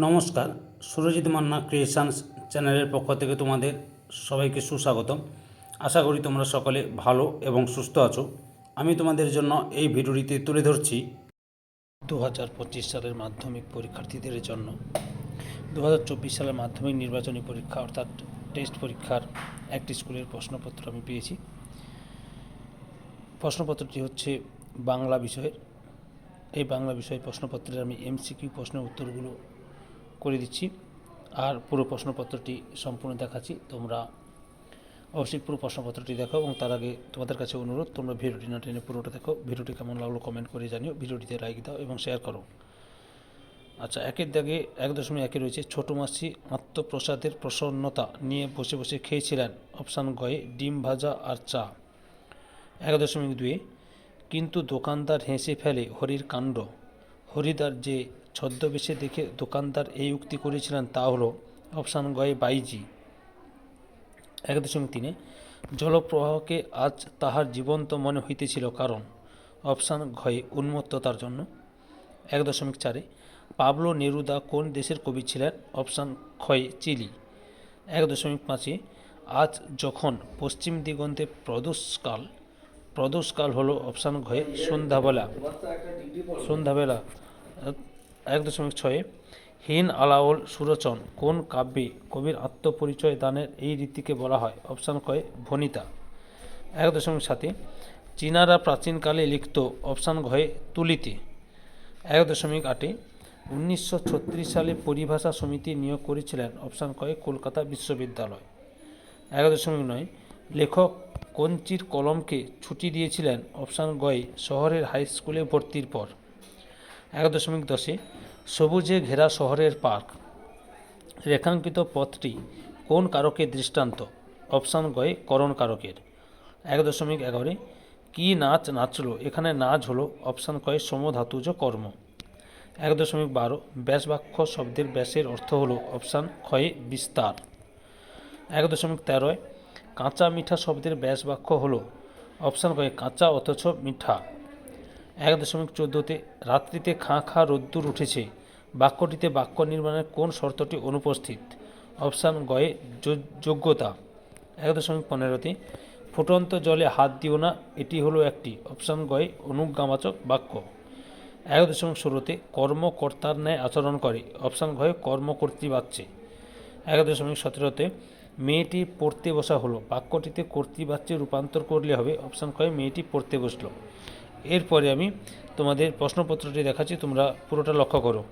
নমস্কার, সুরজিৎ মান্না ক্রিয়েশনস চ্যানেলের পক্ষ থেকে তোমাদের সবাইকে সুস্বাগতম। আশা করি তোমরা সকলে ভালো এবং সুস্থ আছো। আমি তোমাদের জন্য এই ভিডিওটিতে তুলে ধরছি দু হাজার পঁচিশ সালের মাধ্যমিক পরীক্ষার্থীদের জন্য। দু হাজার চব্বিশ সালের মাধ্যমিক নির্বাচনী পরীক্ষা অর্থাৎ টেস্ট পরীক্ষার একটি স্কুলের প্রশ্নপত্র আমি পেয়েছি। প্রশ্নপত্রটি হচ্ছে বাংলা বিষয়ের। এই বাংলা বিষয়ের প্রশ্নপত্রের আমি এমসিকিউ প্রশ্নের উত্তরগুলো করে দিচ্ছি। আর পুরো প্রশ্নপত্রটি সম্পূর্ণ দেখাচ্ছি। তোমরা অবশ্যই পুরো প্রশ্নপত্রটি দেখো এবং তার আগে তোমাদের কাছে অনুরোধ, তোমরা ভিডিওটি না টেনে পুরোটা দেখো। ভিডিওটি কেমন লাগল কমেন্ট করে জানিও। ভিডিওটিতে লাইক দাও এবং শেয়ার করো। আচ্ছা একের দাগে এক দশমিক একে রয়েছে। ছোট মাসি আত্মপ্রসাদের প্রসন্নতা নিয়ে বসে বসে খেয়েছিলেন। অপশান গয়ে ডিম ভাজা আর চা। এক দশমিক দুয়ে কিন্তু দোকানদার হেসে ফেলে হরির কাণ্ড। হরিদার যে ছদ্মবেশে দেখে দোকানদার এই উক্তি করেছিলেন তা হলো অপশান গয়ে বাইজি। এক দশমিক তিনে, জলপ্রবাহকে আজ তাহার জীবন্ত মনে হইতেছিল কারণ, অপশান ঘয়ে উন্মত্ততার জন্য। এক দশমিক চারে, পাবলো নেরুদা কোন দেশের কবি ছিলেন? অপশান ক্ষয় চিলি। এক দশমিক পাঁচে, আজ যখন পশ্চিম দিগন্তে প্রদোষকাল প্রদোষকাল হলো অপশান ঘয়ে সন্ধ্যাবেলা। সন্ধ্যাবেলা এক দশমিক ছয়ে, হিন আলাওল সুরচন, কোন কাব্যে কবির আত্মপরিচয় দানের এই রীতিকে বলা হয়? অপশান কয়ে, ভনিতা। এক দশমিক সাতে চীনারা প্রাচীনকালে লিখত, অপশান ঘয়ে তুলিতে। এক দশমিক আটে উনিশশো ছত্রিশ সালে পরিভাষা সমিতি নিয়োগ করেছিলেন, অপশান কয়ে, কলকাতা বিশ্ববিদ্যালয়। এক দশমিক নয়, লেখক কঞ্চির কলমকে ছুটি দিয়েছিলেন, অপশান গয়ে শহরের হাই স্কুলে ভর্তির পর। এক দশমিক দশে সবুজে ঘেরা শহরের পার্ক। রেখাঙ্কিত পথটি কোন কারকের দৃষ্টান্ত? অপশান গয়ে করণ কারকের। এক দশমিক এগারোয় কী নাচ নাচলো? এখানে নাচ হলো, অপশান কয়ে সমধাতুজ কর্ম। এক দশমিক বারো, ব্যাসবাক্য শব্দের ব্যাসের অর্থ হলো, অপশান ক্ষয়ে বিস্তার। এক দশমিক তেরোয়, কাঁচা মিঠা শব্দের ব্যাস বাক্য হলো, অপশান কয়ে কাঁচা অথচ মিঠা। এক দশমিক চোদ্দোতে রাত্রিতে খাঁ খাঁ রোদ্দুর উঠেছে। বাক্যটিতে বাক্য নির্মাণের কোন শর্তটি অনুপস্থিত? অপশান গয়ে যোগ্যতা। এক দশমিক পনেরোতে, ফুটন্ত জলে হাত দিও না, এটি হলো একটি। অপশান গয়ে অনুজ্ঞামাচক বাক্য। এক দশমিক ষোলোতে, কর্মকর্তার ন্যায় আচরণ করে। অপশান ঘয়ে কর্মকর্তৃ বাচ্চে এক দশমিক সতেরোতে, মেয়েটি পড়তে বসা হলো। বাক্যটিতে কর্তৃবাচ্যে রূপান্তর করলে হবে। অপশান কয়ে মেয়েটি পড়তে বসল। এরপরে আমি তোমাদের প্রশ্নপত্রটি দেখাচ্ছি তোমরা পুরোটা লক্ষ্য করো।